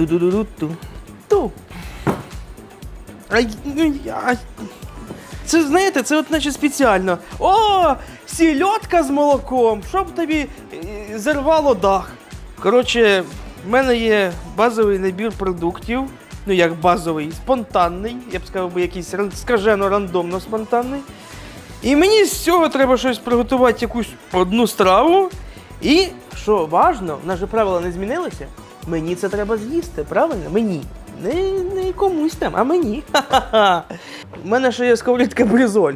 Ту-ду-ду-ду-ту. Ту. Ай, ну, я... Це, знаєте, це от наче спеціально. О, сільотка з молоком, щоб тобі е, зірвало дах. Коротше, в мене є базовий набір продуктів. Ну, як базовий, спонтанний. Я б сказав, би якийсь скажено рандомно спонтанний. І мені з цього треба щось приготувати, якусь одну страву. І, що важно, в нас же правила не змінилися. Мені це треба з'їсти, правильно? Мені. Не, не комусь там, а мені. Ха-ха-ха. У мене ще є сковорідка бризоль,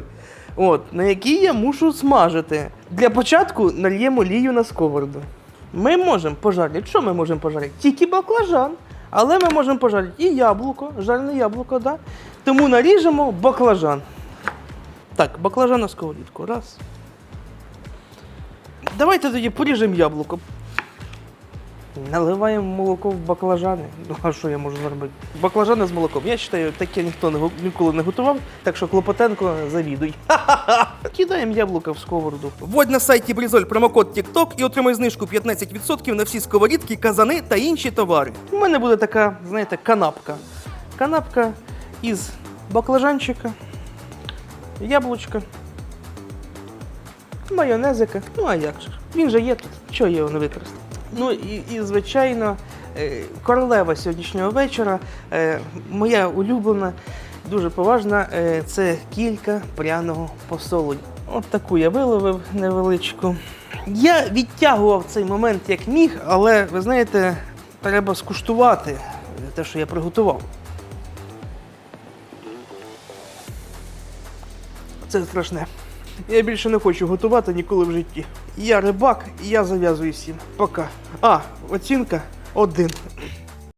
от, на якій я мушу смажити. Для початку нальємо олію на сковороду. Ми можемо пожарити. Що ми можемо пожарити? Тільки баклажан. Але ми можемо пожарити і яблуко, жарене яблуко, да? Тому наріжемо баклажан. Так, баклажан на сковорідку. Раз. Давайте тоді поріжемо яблуко. Наливаємо молоко в баклажани. Ну, а що я можу зробити? Баклажани з молоком. Я вважаю, таке ніхто не, ніколи не готував, так що Клопотенко завідуй. Ха-ха-ха. Кидаємо яблука в сковороду. Вводь на сайті Брізоль промокод TikTok і отримай знижку 15% на всі сковорідки, казани та інші товари. У мене буде така, знаєте, канапка. Канапка із баклажанчика, яблучка, майонезика. Ну а як же? Він же є тут. Чого його не використати? Ну і, і звичайно, е, королева сьогоднішнього вечора, е, моя улюблена, дуже поважна, е, це кілька пряного посолу. От таку я виловив невеличку. Я відтягував цей момент як міг, але ви знаєте, треба скуштувати те, що я приготував. Це страшне. Я більше не хочу готувати ніколи в житті. Я рибак, і я зав'язую всім. Пока. А, оцінка один.